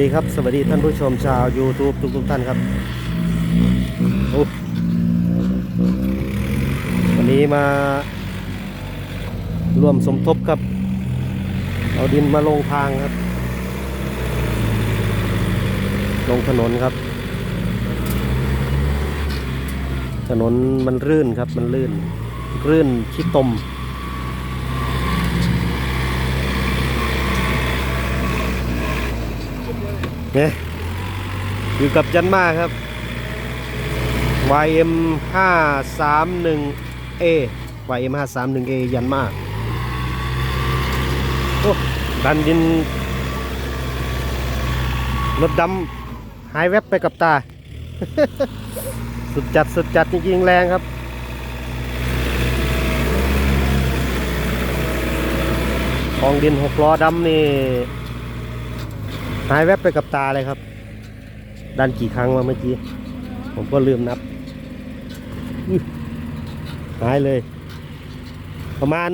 ดีครับ สวัสดีท่านผู้ชมชาว YouTube ทุกทุกท่านครับวันนี้มาร่วมสมทบครับ เอาดินมาลงทางครับ ลงถนนครับ ถนนมันรื่นครับมันลื่น รื่นขี้ตม เนี่ยอยู่กับยันมาครับ YM 5 3 1 A YM 5 3 1 A ยันมาโอ้ดันดิน รถดำหายแวบไปกับตา สุดจัดสุดจัดจริงๆแรงครับของดินหกล้อดำนี่ หายแวบไปกับตาเลยครับ ดันกี่ครั้งวะเมื่อกี้ ผมก็ลืมนับ หายเลย ประมาณ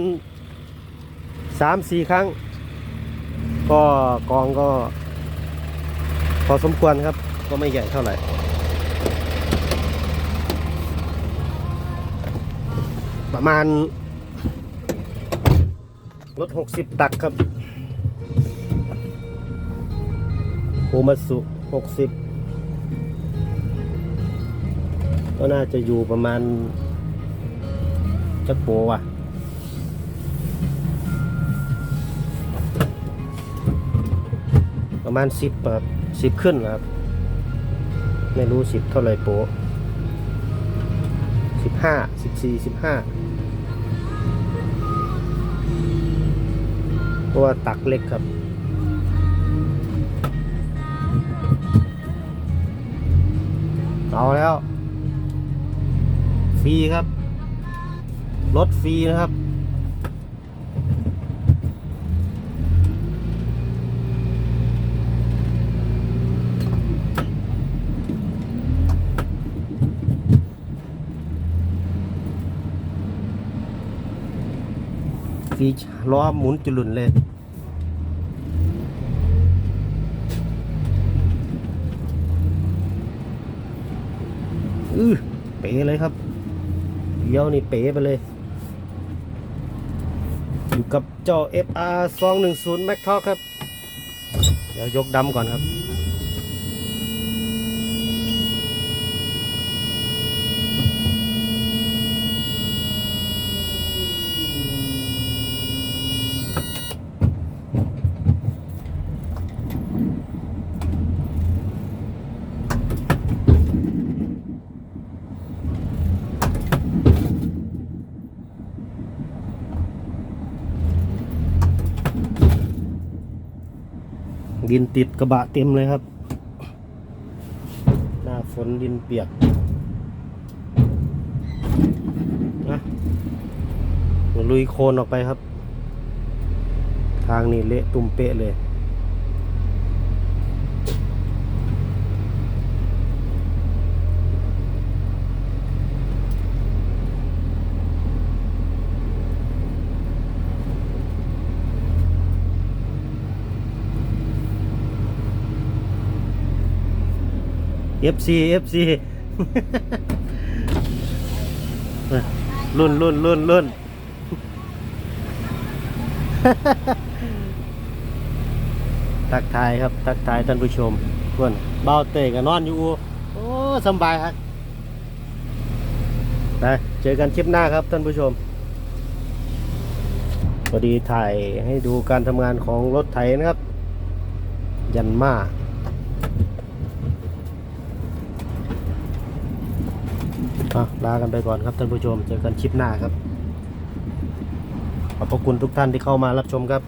สามสี่ครั้ง ก็กองก็ พอสมควรครับ ก็ไม่ใหญ่เท่าไหร่ประมาณรถหกสิบตักครับ อมาสุหกสิบก็น่าจะอยู่ประมาณจักโปว่ะประมาณสิบครับสิบขึ้นครับ ไม่รู้สิบเท่าไหร่โปสิบห้าสิบสี่สิบห้าเพราะว่าตักเล็กครับ เอาแล้ว ฟรีครับ รถฟรีนะครับ ฟรีล้อหมุนจุลุนเลย อือเป๋เลยครับเดี๋ยวนี่เป๋ไปเลย อยู่กับเจ้า FR 210 Mac Talk ครับ เดี๋ยวยกดำก่อนครับ ดินติดกระบะเต็มเลยครับ หน้าฝนดินเปียกนะลุยโคลนออกไปครับ ทางนี้เละตุ่มเปะเลย FC FC รุ่นรุ่นรุ่นรุ่นทักทายครับ ทักทายท่านผู้ชมเพื่อนเบาเตะกับนอนอยู่ โอ้สำบายครับไปเจอกันคลิปหน้าครับท่านผู้ชมพอดีถ่ายให้ดูการทำงานของรถไถนะครับ ยันมา อะ ลากันไปก่อนครับท่านผู้ชม เจอกันคลิปหน้าครับ ขอบพระคุณทุกท่านที่เข้ามารับชมครับ